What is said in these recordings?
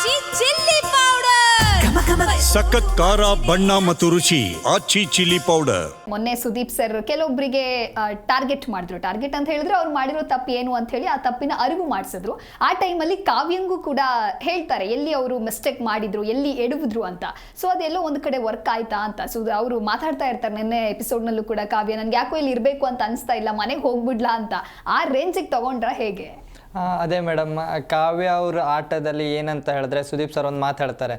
ಆಚಿ chilli powder ಸಖತ್ ಖಾರ ಬಣ್ಣ ಮತ್ತು ರುಚಿ ಆಚಿ ಚಿಲ್ಲಿ ಪೌಡರ್ ಮೊನ್ನೆ ಸುದೀಪ್ ಸರ್ ಕೆಲವೊಬ್ಬರಿಗೆ ಟಾರ್ಗೆಟ್ ಮಾಡಿದ್ರು. ಟಾರ್ಗೆಟ್ ಅಂತ ಹೇಳಿದ್ರೆ ಅವ್ರು ಮಾಡಿರೋ ತಪ್ಪು ಏನು ಅಂತ ಹೇಳಿ ಆ ತಪ್ಪಿನ ಅರಿವು ಮಾಡಿಸಿದ್ರು. ಆ ಟೈಮಲ್ಲಿ ಕಾವ್ಯಂಗೂ ಕೂಡ ಹೇಳ್ತಾರೆ ಎಲ್ಲಿ ಅವರು ಮಿಸ್ಟೇಕ್ ಮಾಡಿದ್ರು ಎಲ್ಲಿ ಎಡುವುದ್ರು ಅಂತ. ಸೊ ಅದೆಲ್ಲೋ ಒಂದು ಕಡೆ ವರ್ಕ್ ಆಯ್ತಾ ಅಂತ. ಸೊ ಅವರು ಮಾತಾಡ್ತಾ ಇರ್ತಾರೆ ನಿನ್ನೆ ಎಪಿಸೋಡ್ನಲ್ಲೂ ಕೂಡ ಕಾವ್ಯ ನನ್ಗೆ ಯಾಕೋ ಇಲ್ಲಿ ಇರಬೇಕು ಅಂತ ಅನಿಸ್ತಾ ಇಲ್ಲ ಮನೆಗೆ ಹೋಗ್ಬಿಡ್ಲಾ ಅಂತ. ಆ ರೇಂಜಿಗೆ ತಗೊಂಡ್ರ ಹೇಗೆ? ಅದೇ ಮೇಡಮ್, ಕಾವ್ಯ ಅವ್ರ ಆಟದಲ್ಲಿ ಏನಂತ ಹೇಳಿದ್ರೆ ಸುದೀಪ್ ಸರ್ ಒಂದು ಮಾತು ಹೇಳ್ತಾರೆ.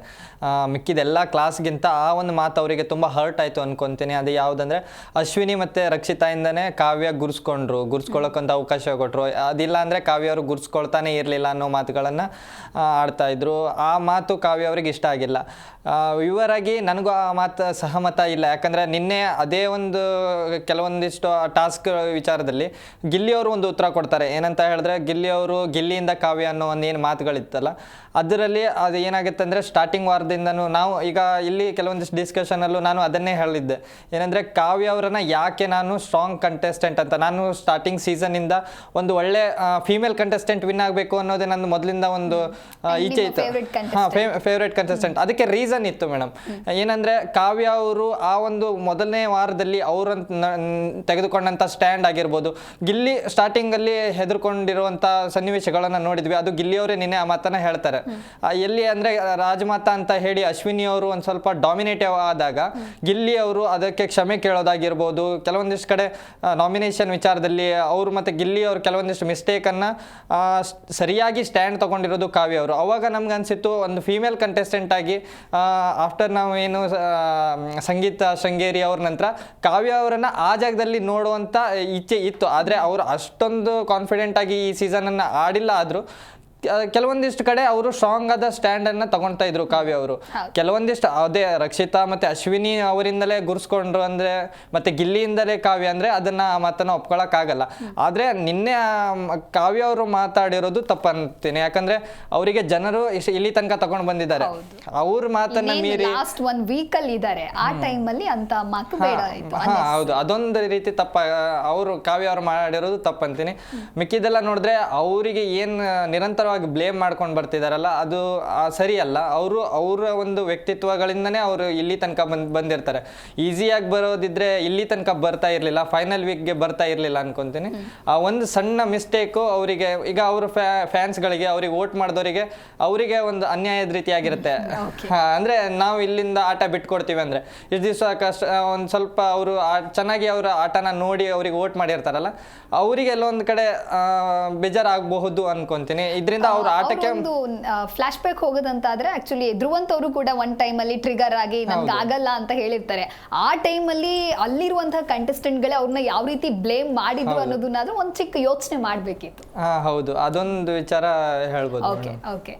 ಮಿಕ್ಕಿದೆಲ್ಲ ಕ್ಲಾಸ್ಗಿಂತ ಆ ಒಂದು ಮಾತು ಅವರಿಗೆ ತುಂಬ ಹರ್ಟ್ ಆಯಿತು ಅನ್ಕೊತೀನಿ. ಅದು ಯಾವುದಂದ್ರೆ ಅಶ್ವಿನಿ ಮತ್ತು ರಕ್ಷಿತಾಯಿಂದನೇ ಕಾವ್ಯ ಗುರ್ಸ್ಕೊಂಡ್ರು. ಗುರ್ಸ್ಕೊಳ್ಳೋಕ್ಕಂತ ಅವಕಾಶ ಕೊಟ್ಟರು ಅದಿಲ್ಲ ಅಂದರೆ ಕಾವ್ಯ ಅವರು ಗುರ್ಸ್ಕೊಳ್ತಾನೆ ಇರಲಿಲ್ಲ ಅನ್ನೋ ಮಾತುಗಳನ್ನು ಆಡ್ತಾ ಇದ್ರು. ಆ ಮಾತು ಕಾವ್ಯ ಅವ್ರಿಗೆ ಇಷ್ಟ ಆಗಿಲ್ಲ. ಇವರಾಗಿ ನನಗೂ ಆ ಮಾತು ಸಹಮತ ಇಲ್ಲ. ಯಾಕಂದರೆ ನಿನ್ನೆ ಅದೇ ಒಂದು ಕೆಲವೊಂದಿಷ್ಟು ಟಾಸ್ಕ್ ವಿಚಾರದಲ್ಲಿ ಗಿಲ್ಲಿ ಅವರು ಒಂದು ಉತ್ತರ ಕೊಡ್ತಾರೆ. ಏನಂತ ಹೇಳಿದ್ರೆ ಗಿಲ್ಲಿ ಅವರು ಗಿಲ್ಲಿಯಿಂದ ಕಾವ್ಯ ಅನ್ನೋ ಒಂದು ಏನು ಮಾತುಗಳಿತ್ತಲ್ಲ ಅದರಲ್ಲಿ ಅದು ಏನಾಗುತ್ತೆ ಅಂದರೆ ಸ್ಟಾರ್ಟಿಂಗ್ ವಾರದಿಂದನೂ ನಾವು ಈಗ ಇಲ್ಲಿ ಕೆಲವೊಂದಿಷ್ಟು ಡಿಸ್ಕಷನಲ್ಲೂ ನಾನು ಅದನ್ನೇ ಹೇಳಿದ್ದೆ. ಏನಂದರೆ ಕಾವ್ಯ ಅವರನ್ನು ಯಾಕೆ ನಾನು ಸ್ಟ್ರಾಂಗ್ ಕಂಟೆಸ್ಟೆಂಟ್ ಅಂತ ನಾನು ಸ್ಟಾರ್ಟಿಂಗ್ ಸೀಸನಿಂದ ಒಂದು ಒಳ್ಳೆ ಫೀಮೇಲ್ ಕಂಟೆಸ್ಟೆಂಟ್ ವಿನ್ ಆಗಬೇಕು ಅನ್ನೋದೇ ನನ್ನ ಮೊದಲಿಂದ ಒಂದು ಈಚೆ ಇತ್ತು. ಹಾಂ ಫೇವ್ರೇಟ್ ಕಂಟೆಸ್ಟೆಂಟ್ ಅದಕ್ಕೆ ರೀಸನ್ ಇತ್ತು ಮೇಡಮ್ ಏನಂದರೆ ಕಾವ್ಯ ಅವರು ಆ ಒಂದು ಮೊದಲನೇ ವಾರದಲ್ಲಿ ಅವರಂತ ತೆಗೆದುಕೊಂಡಂಥ ಸ್ಟ್ಯಾಂಡ್ ಆಗಿರ್ಬೋದು. ಗಿಲ್ಲಿ ಸ್ಟಾರ್ಟಿಂಗಲ್ಲಿ ಹೆದರ್ಕೊಂಡಿರುವಂಥ ಸನ್ನಿವೇಶಗಳನ್ನ ನೋಡಿದ್ವಿ. ಅದು ಗಿಲ್ಲಿಯವರೇ ನಿನ್ನೆ ಆ ಮಾತನ್ನ ಹೇಳ್ತಾರೆ. ಎಲ್ಲಿ ಅಂದ್ರೆ ರಾಜಮಾತಾ ಅಂತ ಹೇಳಿ ಅಶ್ವಿನಿ ಅವರು ಒಂದ್ ಸ್ವಲ್ಪ ಡಾಮಿನೇಟಿವ್ ಆದಾಗ ಗಿಲ್ಲಿ ಅವರು ಅದಕ್ಕೆ ಕ್ಷಮೆ ಕೇಳೋದಾಗಿರ್ಬೋದು. ಕೆಲವೊಂದಿಷ್ಟು ಕಡೆ ನಾಮಿನೇಷನ್ ವಿಚಾರದಲ್ಲಿ ಅವರು ಮತ್ತೆ ಗಿಲ್ಲಿ ಅವರು ಕೆಲವೊಂದಿಷ್ಟು ಮಿಸ್ಟೇಕ್ ಅನ್ನ ಸರಿಯಾಗಿ ಸ್ಟ್ಯಾಂಡ್ ತಗೊಂಡಿರೋದು ಕಾವ್ಯ ಅವರು. ಅವಾಗ ನಮ್ಗೆ ಅನ್ಸಿತ್ತು ಒಂದು ಫೀಮೇಲ್ ಕಂಟೆಸ್ಟೆಂಟ್ ಆಗಿ ಆಫ್ಟರ್ ನಾವು ಏನು ಸಂಗೀತ ಶೃಂಗೇರಿ ಅವ್ರ ನಂತರ ಕಾವ್ಯ ಅವರನ್ನ ಆ ಜಾಗದಲ್ಲಿ ನೋಡುವಂತ ಇಚ್ಛೆ ಇತ್ತು. ಆದ್ರೆ ಅವರು ಅಷ್ಟೊಂದು ಕಾನ್ಫಿಡೆಂಟ್ ಆಗಿ ಈ ಸೀಸನ್ ಆಡಿಲ್ಲ ಆದ್ರೂ ಕೆಲವೊಂದಿಷ್ಟು ಕಡೆ ಅವರು ಸ್ಟ್ರಾಂಗ್ ಆದ ಸ್ಟ್ಯಾಂಡ್ ಅನ್ನ ತಗೊಳ್ತಾ ಇದ್ರು ಕಾವ್ಯ ಅವರು. ಕೆಲವೊಂದಿಷ್ಟು ಅದೇ ರಕ್ಷಿತಾ ಮತ್ತೆ ಅಶ್ವಿನಿ ಅವರಿಂದಲೇ ಗುರ್ಸ್ಕೊಂಡ್ರು ಅಂದ್ರೆ ಮತ್ತೆ ಗಿಲ್ಲಿಯಿಂದಲೇ ಕಾವ್ಯ ಅಂದ್ರೆ ಅದನ್ನ ಆ ಮಾತನ್ನ ಒಪ್ಕೊಳಕ್ ಆಗಲ್ಲ. ಆದ್ರೆ ನಿನ್ನೆ ಕಾವ್ಯ ಅವರು ಮಾತಾಡಿರೋದು ತಪ್ಪಂತೀನಿ ಯಾಕಂದ್ರೆ ಅವರಿಗೆ ಜನರು ಇಲ್ಲಿ ತನಕ ತಗೊಂಡ್ ಬಂದಿದ್ದಾರೆ. ಅವ್ರ ಮಾತನ್ನ ಮೀರಿ ಲಾಸ್ಟ್ ಒನ್ ವೀಕ್ ಅಲ್ಲಿ ಇದ್ದಾರೆ ಆ ಟೈಮ್ ಅಲ್ಲಿ ಅಂತ ಮಾತು ಬೇಡ ಹೌದು. ಅದೊಂದು ರೀತಿ ತಪ್ಪ ಅವರು ಕಾವ್ಯ ಅವ್ರು ಮಾಡಿರೋದು ತಪ್ಪಂತೀನಿ. ಮಿಕ್ಕಿದೆಲ್ಲ ನೋಡಿದ್ರೆ ಅವರಿಗೆ ಏನ್ ನಿರಂತರವಾಗಿ ಬ್ಲೇಮ್ ಮಾಡ್ಕೊಂಡು ಬರ್ತಿದಾರಲ್ಲ ಅದು ಸರಿಯಲ್ಲ. ಅವರು ಅವರ ಒಂದು ವ್ಯಕ್ತಿತ್ವಗಳಿಂದನೇ ಅವರು ಇಲ್ಲಿ ತನಕ ಬಂದ್ ಬಂದಿರ್ತಾರೆ. ಈಸಿಯಾಗಿ ಬರೋದಿದ್ರೆ ಇಲ್ಲಿ ತನಕ ಬರ್ತಾ ಇರಲಿಲ್ಲ ಫೈನಲ್ ವೀಕ್ಗೆ ಬರ್ತಾ ಇರಲಿಲ್ಲ ಅನ್ಕೊಂತೀನಿ. ಆ ಒಂದು ಸಣ್ಣ ಮಿಸ್ಟೇಕು ಅವರಿಗೆ ಈಗ ಅವ್ರ ಫ್ಯಾನ್ಸ್ಗಳಿಗೆ ಅವ್ರಿಗೆ ವೋಟ್ ಮಾಡಿದವರಿಗೆ ಅವರಿಗೆ ಒಂದು ಅನ್ಯಾಯದ ರೀತಿಯಾಗಿರುತ್ತೆ. ಅಂದರೆ ನಾವು ಇಲ್ಲಿಂದ ಆಟ ಬಿಟ್ಕೊಡ್ತೀವಿ ಅಂದ್ರೆ ಇಷ್ಟು ದಿವಸ ಕಷ್ಟ ಒಂದು ಸ್ವಲ್ಪ ಅವರು ಚೆನ್ನಾಗಿ ಅವರ ಆಟನ ನೋಡಿ ಅವ್ರಿಗೆ ವೋಟ್ ಮಾಡಿರ್ತಾರಲ್ಲ ಅವರಿಗೆ ಎಲ್ಲೊಂದು ಕಡೆ ಬೇಜಾರಾಗಬಹುದು ಅನ್ಕೊಂತೀನಿ. ಇದರಿಂದ ಅವ್ರ ಆಟಕ್ಕೆ ಒಂದು ಫ್ಲಾಶ್ ಬ್ಯಾಕ್ ಹೋಗೋದಂತಾದ್ರೆ ಆಕ್ಚುಲಿ ಧ್ರುವಂತ್ ಅವರು ಕೂಡ ಒನ್ ಟೈಮ್ ಅಲ್ಲಿ ಟ್ರಿಗರ್ ಆಗಿ ನನ್ಗೆ ಆಗಲ್ಲ ಅಂತ ಹೇಳಿರ್ತಾರೆ. ಆ ಟೈಮ್ ಅಲ್ಲಿ ಅಲ್ಲಿರುವಂತಹ ಕಂಟೆಸ್ಟೆಂಟ್ ಗಳೇ ಅವ್ರನ್ನ ಯಾವ ರೀತಿ ಬ್ಲೇಮ್ ಮಾಡಿದ್ರು ಅನ್ನೋದನ್ನಾದ್ರೂ ಒಂದ್ ಚಿಕ್ಕ ಯೋಚನೆ ಮಾಡ್ಬೇಕಿತ್ತು. ಹಾ ಹೌದು. ಅದೊಂದು ವಿಚಾರ ಹೇಳ್ಬೋದು ಓಕೆ ಓಕೆ